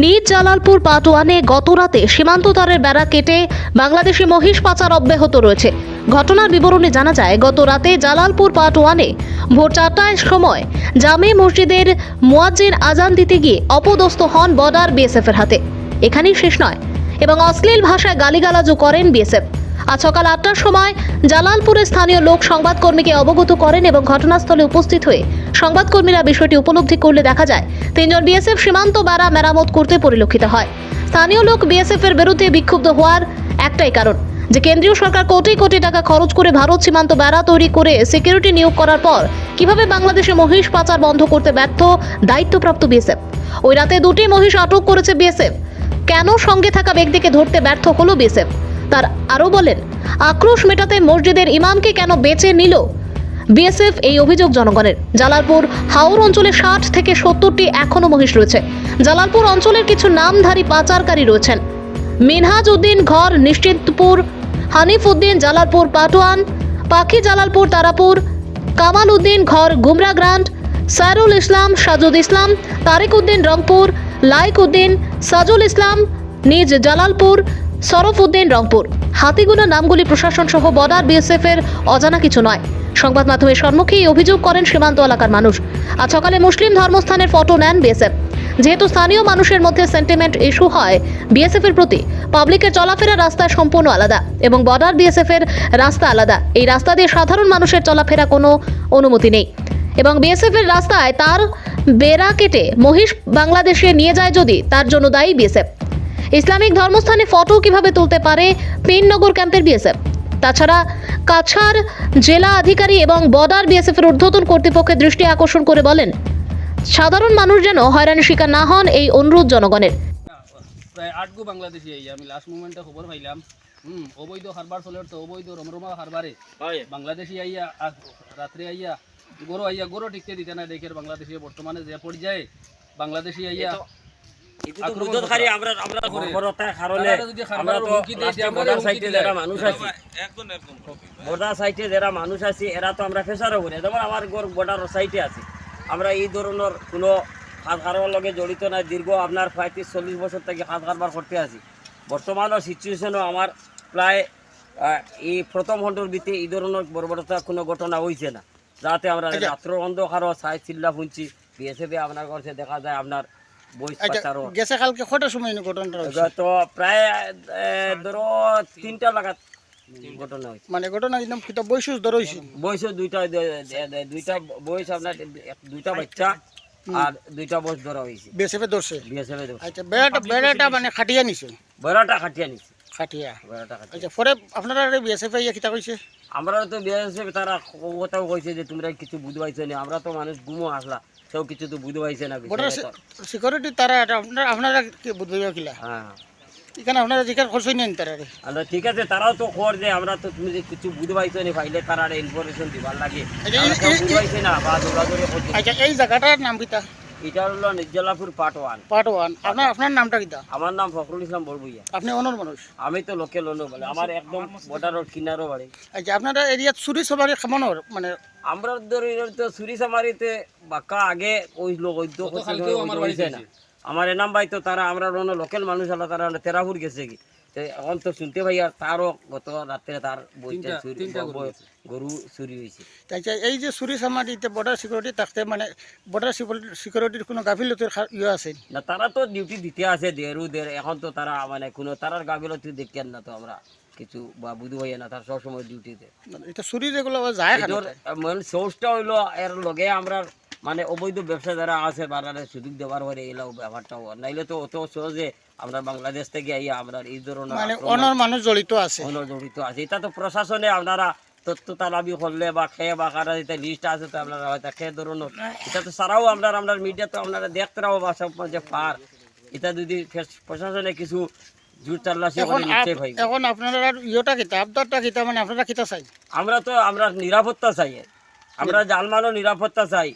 নিজ জালালপুর পাটোয়ানে গতরাতে সীমান্ত তারের বেড়া কেটে বাংলাদেশি মহিষ পাচার অব্যাহত রয়েছে। ঘটনার বিবরণে জানা যায় গত রাতে জালালপুর পাটোয়ানে ভোর চারটায় সময় জামে মসজিদের মোয়াজ্জের আজান দিতে গিয়ে অপদস্থ হন বর্ডার বিএসএফের হাতে। এখানেই শেষ নয়, এবং অশ্লীল ভাষায় গালিগালাজও করেন বিএসএফ। আজ সকাল আটটার সময় জালালপুরের স্থানীয় লোক সংবাদকর্মীকে অবগত করেন এবং ঘটনাস্থলে উপস্থিত হয়ে সংবাদকর্মীরা বিষয়টি উপলব্ধি করলে দেখা যায় তিনজন বিএসএফ সীমান্ত বেড়া মেরামত করতে পরিলক্ষিত হয়। স্থানীয় লোক বিএসএফ এর বিরুদ্ধে বিক্ষুব্ধ হওয়ার একটাই কারণ যে কেন্দ্রীয় সরকার কোটি কোটি টাকা খরচ করে ভারত সীমান্ত বেড়া তৈরি করে সিকিউরিটি নিয়োগ করার পর কীভাবে বাংলাদেশে মহিষ পাচার বন্ধ করতে ব্যর্থ দায়িত্বপ্রাপ্ত বিএসএফ? ওই রাতে দুটি মহিষ আটক করেছে বিএসএফ। কেন সঙ্গে থাকা ব্যক্তিকে ধরতে ব্যর্থ হলো বিএসএফ? তার আরও বলেন, আক্রোশ মেটাতে মসজিদের ইমামকে কেন বেঁচে নিল? বিএসএফ এই অভিযোগ জনগণের। জালালপুর হাওর অঞ্চলে ষাট থেকে সত্তরটি এখনও মহিষ রয়েছে। জালালপুর অঞ্চলের কিছু নামধারী পাচারকারী রয়েছেন। মিনহাজ উদ্দিন ঘর, নিশ্চিতপুর হানিফ উদ্দিন জালালপুর, পাটোয়ান, পাখি জালালপুর, তারাপুর কামাল উদ্দিন ঘর, গুমরা গ্রান্ট, সাইরুল ইসলাম, সাজুদ ইসলাম তারিক উদ্দিন রংপুর লাইক উদ্দিন সাজুল ইসলাম, নিজ জালালপুর সরফ উদ্দিন রংপুর। হাতিগুনা নামগুলি প্রশাসন সহ বর্ডার বিএসএফ এর অজানা কিছু নয়। সংবাদ মাধ্যমের সম্মুখে এই অভিযোগ করেন সীমান্ত এলাকার মানুষ। আজ সকালে মুসলিম ধর্মস্থানের ফটো নেন বিএসএফ। যেহেতু স্থানীয় মানুষের মধ্যে সেন্টিমেন্ট ইস্যু হয় বিএসএফ এর প্রতি পাবলিকের চলাফেরা রাস্তা সম্পূর্ণ আলাদা এবং বর্ডার বিএসএফ এর রাস্তা আলাদা। এই রাস্তা দিয়ে সাধারণ মানুষের চলাফেরা কোনো অনুমতি নেই। এবং বিএসএফ এর রাস্তায় তার বেড়া কেটে মহিষ বাংলাদেশে নিয়ে যায় যদি, তার জন্য দায়ী বিএসএফ। ইসলামিক ধর্মস্থানে ফটো কীভাবে তুলতে পারে পিননগর ক্যাম্পের বিএসএফ? তাছাড়া কাছাড় জেলা আধিকারী এবং বর্ডার বিএসএফ এর ঊর্ধ্বতন কর্তৃপক্ষের দৃষ্টি আকর্ষণ করে বলেন সাধারণ মানুষ যেন হয়রানির শিকার না হন এই অনুরোধ জনগণের। প্রায় আটগো বাংলাদেশি আইয়া আমি লাস্ট মুমেন্টে খবর পাইলাম। হুম অবৈধ হারবার চলের তো অবৈধ রমরমা হারবারে। বাংলাদেশি আইয়া রাত্রে আইয়া গরো আইয়া গরো টিকতে দিতে না দেখে বাংলাদেশি বর্তমানে যে পর্যায়ে বাংলাদেশি আইয়া আমরা আমরা করে। বর্বরতার কারণে তারা যদি খাবার আমরা তো হুমকি দেয়, রাষ্ট্রীয় আমরা বর্ডার হুমকি সাইডে দেয়। যারা মানুষ আছে। বর্ডার সাইডে যারা মানুষ আছে এরা তো আমরা ফেসারও করি। যেমন আমার ঘর বর্ডার সাইডে আছে। আমরা এই ধরনের কোনো হাত লগে জড়িত নাই। দীর্ঘ আপনার পঁয়ত্রিশ চল্লিশ বছর থেকে হাত হারবার করতে আছি। বর্তমানও সিচুয়েশনও আমার প্রায় এই প্রথম খণ্ডর ভিতরে এই ধরনের বর্বরতা কোনো ঘটনা হয়েছে না। যাতে আমরা রাত্র অন্ধকারও সাই চিল্লা শুনছি বিএসএফে আপনার করছে দেখা যায় আচ্ছা বাচ্চারও গেছে কালকে কটার সময় ঘটনাটা তো প্রায় ধরো তিনটা লাগাত মানে ঘটনা একদম কিতা বৈশুস ধর বয়স দুইটা দুইটা বয়স আপনার দুইটা বাচ্চা আর দুইটা বয়স ধরা হয়েছে। বিএসএফে ধরছে? বিএসএফ আচ্ছা বেড়াটা বেড়াটা মানে খাটিয়া নিছে? বড়টা খাটিয়া নিছে। খাটিয়া। বড়টা খাটিয়া। আচ্ছা পরে আপনারা বিএসএফ ইয়া কিতা কইছে? আমরা তো বিএসএফ তারা কথাও কইছে যে তোমরা কিছু বুঝবাইছো না আমরা তো মানুষ গুমো আসলা। সেও কিছু তো বুঝবাইছে না বর্ডার সিকিউরিটি তারা এটা আপনারা আপনারা কি বুঝবে কিলা? হ্যাঁ। এখানে আপনারা জিকার খরচই নেন তারা আমরা ঠিক আছে তারাও তো খবর যে আমরা তো তুমি কিছু কিছু বুঝবাইছো না পাইলে তারা ইনফরমেশন দিবার লাগে। আচ্ছা, এই- বুঝবাইছে না বা দৌড়াদৌড়ি আচ্ছা এই জায়গাটার নাম কিতা? এটা হলো Nirjalapur part one part one আপনার আপনার নামটা আমার নাম ফখরুল ইসলাম বড়বুইয়া আপনি অনর মানুষ? আমি তো লোকেল অনু বলে। আমার একদম বর্ডারের কিনারও বাড়ি। আচ্ছা আপনারা চুরি সবারই মানে আমরা ধরে তো সুরি সামারিতে বাক্কা আগে ওই লোক ওই তো আমার এনাম ভাই তো তারা আমরা লোকাল মানুষ তারা তেরাপুর গেছে কি। এখন তো শুনতে ভাইয়া তারও গত রাত্রে তার বইটা গরু চুরি হয়েছে আচ্ছা এই যে চুরি সামারিতে বর্ডার সিকিউরিটি থাকতে মানে বর্ডার সিকিউরিটির কোনো গাফিলতির ইয়ে আছে না? তারা তো ডিউটি দিতে আছে দেড়ু দের এখন তো তারা মানে কোনো তারার গাবিলতি দেখেন না তো আমরা। কিছু বা বুধ ভাইয়া না তার সবসময় ডিউটিতে এটা চুরি যেগুলো যায় মানে সোর্সটা হইল এর লগে আমরা মানে অবৈধ ব্যবসা যারা আছে বাজারে সুযোগ দেওয়ার পরে এলাও ব্যাপারটা হওয়ার নাইলে তো অত সহজে আমরা বাংলাদেশ থেকে আইয়া আমরা এই ধরনের মানে অনর মানুষ জড়িত আছে। হলো জড়িত আছে। এটা তো প্রশাসনে আপনারা তথ্য তালাবি করলে বা খেয়ে বা কারা যেটা লিস্ট আছে তো আপনারা হয়তো খেয়ে ধরুন। এটা তো সারাও আপনার আপনার মিডিয়া তো আপনারা দেখতে রাও বা সব যে পার। এটা যদি প্রশাসনে কিছু জোর চাল্লাশি এখন করে নিশ্চয়ই আপ- ভাই। এখন আপনারা ইয়েটা কিতা? আবদারটা কিতা? মানে আপনারা কিতা চাই? আমরা তো আমরা নিরাপত্তা চাই। আমরা জালমালও নিরাপত্তা চাই।